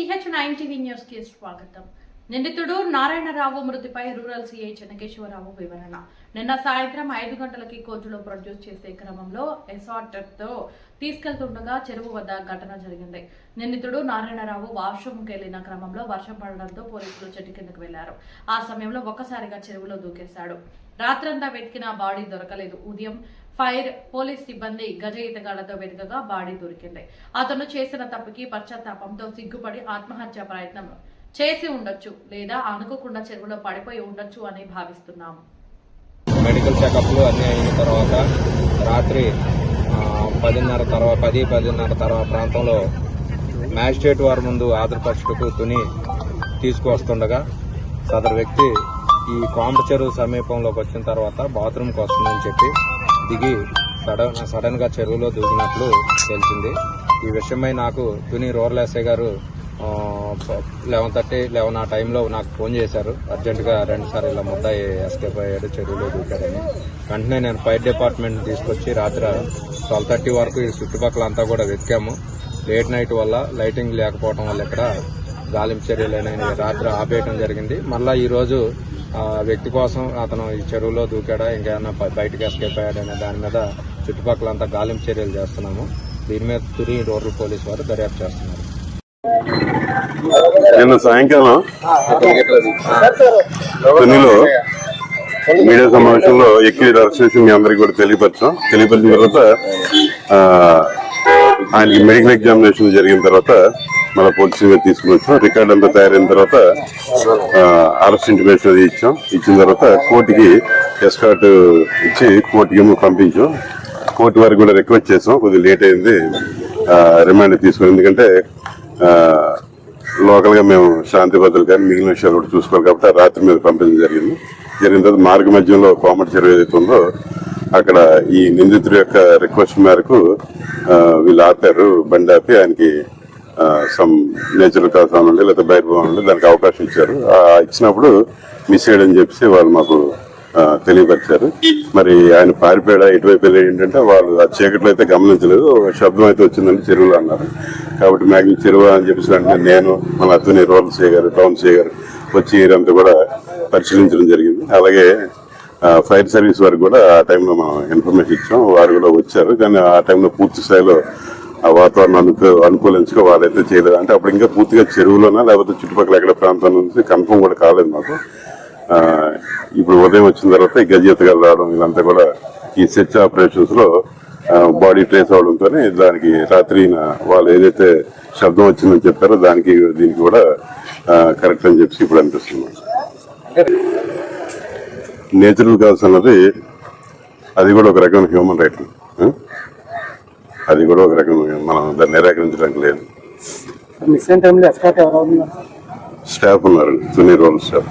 CH nine TV న్యూస్కి స్వాగతం. నిందితుడు నారాయణరావు మృతిపై రూరల్ సిఐ చెన్నకేశ్వరరావు వివరణ. నిన్న సాయంత్రం ఐదు గంటలకి కోర్టులో ప్రొడ్యూస్ చేసే క్రమంలో ఎసార్టర్తో తీసుకెళ్తుండగా చెరువు వద్ద ఘటన జరిగింది. నిందితుడు నారాయణరావు వాష్రూమ్కి వెళ్ళిన క్రమంలో వర్షం పడడంతో పోలీసులు చెట్టు కిందకు వెళ్ళారు. ఆ సమయంలో ఒక్కసారిగా చెరువులో దూకేశాడు. రాత్రంతా వెతికిన బాడీ దొరకలేదు. ఉదయం ఫైర్ పోలీస్ సిబ్బంది గజ ఈతగాళ్ళతో వెనుకగా బాడీ దొరికింది. అతను చేసిన తప్పుకి పశ్చాత్తాపంతో సిగ్గుపడి ఆత్మహత్య ప్రయత్నం చేసి ఉండొచ్చు లేదా అనుకోకుండా చెరువులో పడిపోయి ఉండొచ్చు అని భావిస్తున్నాము మెడికల్ చెకప్లు అన్ని అయిన తర్వాత రాత్రి పదిన్నర తర్వాత పది పదిన్నర తర్వాత ప్రాంతంలో మ్యాజిస్ట్రేట్ వారి ముందు ఆధారపరచుటకు తుని తీసుకువస్తుండగా సదరు వ్యక్తి ఈ కోంబ చెరువు సమీపంలోకి వచ్చిన తర్వాత బాత్రూమ్కి వస్తుందని చెప్పి దిగి సడన్ సడన్గా చెరువులో దూకినట్లు తెలిసింది. ఈ విషయమై నాకు తుని రూరల్ ఎస్ఐ గారు లెవెన్ థర్టీ లెవెన్ ఆ టైంలో నాకు ఫోన్ చేశారు. అర్జెంటుగా రెండు సార్లు ఇలా ముద్దాయి ఎస్కేప్ అయ్యాడు చెరువులో దూకాడని. వెంటనే నేను ఫైర్ డిపార్ట్మెంట్ తీసుకొచ్చి రాత్రి ట్వెల్వ్ థర్టీ వరకు ఈ చుట్టుపక్కల అంతా కూడా వెతికాము. లేట్ నైట్ వల్ల లైటింగ్ లేకపోవడం వల్ల ఇక్కడ గాలింపు చర్యలు అనేవి రాత్రి ఆపేయడం జరిగింది. మళ్ళీ ఈరోజు ఆ వ్యక్తి కోసం అతను ఈ చెరువులో దూకాడా ఇంకేమైనా బయటకు ఎస్కేప్ అయ్యాడనే దాని మీద చుట్టుపక్కలంతా గాలింపు చర్యలు చేస్తున్నాము. దీని మీద తిరిగి రూరల్ పోలీస్ వారు దర్యాప్తు చేస్తున్నారు. నిన్న సాయంకాలం తునిలో మీడియా సమావేశంలో ఎక్కి అరెస్ట్ చేసి మీ అందరికి కూడా తెలియపరచాం. తెలియపరిచిన తర్వాత ఆయనకి మెడికల్ ఎగ్జామినేషన్ జరిగిన తర్వాత మళ్ళీ పోలీసు తీసుకుని వచ్చాం. రికార్డ్ అంతా తయారైన తర్వాత అరెస్ట్ ఇంటిమేషన్ అది ఇచ్చాం. ఇచ్చిన తర్వాత కోర్టుకి ఎస్కాట్ ఇచ్చి కోర్టుకి పంపించాం. కోర్టు వారికి కూడా రిక్వెస్ట్ చేసాం. కొద్దిగా లేట్ అయింది. రిమాండ్ తీసుకుని ఎందుకంటే లోకల్గా మేము శాంతి భద్రతలు కానీ మిగిలిన విషయాలు కూడా చూసుకోవాలి కాబట్టి రాత్రి మీద పంపించడం జరిగింది. జరిగిన తర్వాత మార్గ మధ్యంలో కోమటి చెరువు ఏదైతే ఉందో అక్కడ ఈ నిందితుడి యొక్క రిక్వెస్ట్ మేరకు వీళ్ళు ఆపారు. బండి ఆపి ఆయనకి సమ్ నేచురల్ కాస్ ఉండి లేకపోతే బయట ఉండి దానికి అవకాశం ఇచ్చారు. ఇచ్చినప్పుడు మిస్ చేయడం చెప్పేసి వాళ్ళు మాకు తెలియపరిచారు. మరి ఆయన పారిపోయాడా? ఎటువైపు వెళ్ళి ఏంటంటే వాళ్ళు ఆ చీకట్లో అయితే గమనించలేదు. శబ్దం అయితే వచ్చిందని చెరువులో అన్నారు. కాబట్టి మ్యాగ్జిన్ చెరువు అని చెప్పేసి అంటే నేను మన అతని రోల్ చేయగారు టౌన్ చేయగారు వచ్చి ఇదంతా కూడా పరిశీలించడం జరిగింది. అలాగే ఫైర్ సర్వీస్ వారికి కూడా ఆ టైంలో మనం ఇన్ఫర్మేషన్ ఇచ్చాం. వారు కూడా వచ్చారు. కానీ ఆ టైంలో పూర్తి స్థాయిలో ఆ వాతావరణం అనుకూ అనుకూలించుకో వాళ్ళైతే చేయలేదు. అంటే అప్పుడు ఇంకా పూర్తిగా చెరువులోనా లేకపోతే చుట్టుపక్కల ఎక్కడ ప్రాంతం నుంచి కన్ఫర్మ్ కూడా కాలేదు మాకు. ఇప్పుడు ఉదయం వచ్చిన తర్వాత ఈ రావడం ఇదంతా కూడా ఈ సెర్చ్ ఆపరేషన్స్లో బాడీ ట్రేస్ అవడంతో దానికి రాత్రి వాళ్ళు ఏదైతే శబ్దం వచ్చిందని చెప్పారో దానికి దీనికి కూడా కరెక్ట్ అని చెప్పి ఇప్పుడు అనిపిస్తుంది నేచురల్ కాల్స్ అన్నది అది కూడా ఒక రకమైన హ్యూమన్ రైట్. అది కూడా ఒక రకమైన మనం దాన్ని నిరాకరించడానికి లేదు. ఉన్నారు? స్టాఫ్ ఉన్నారండి తుని రోల్ స్టాఫ్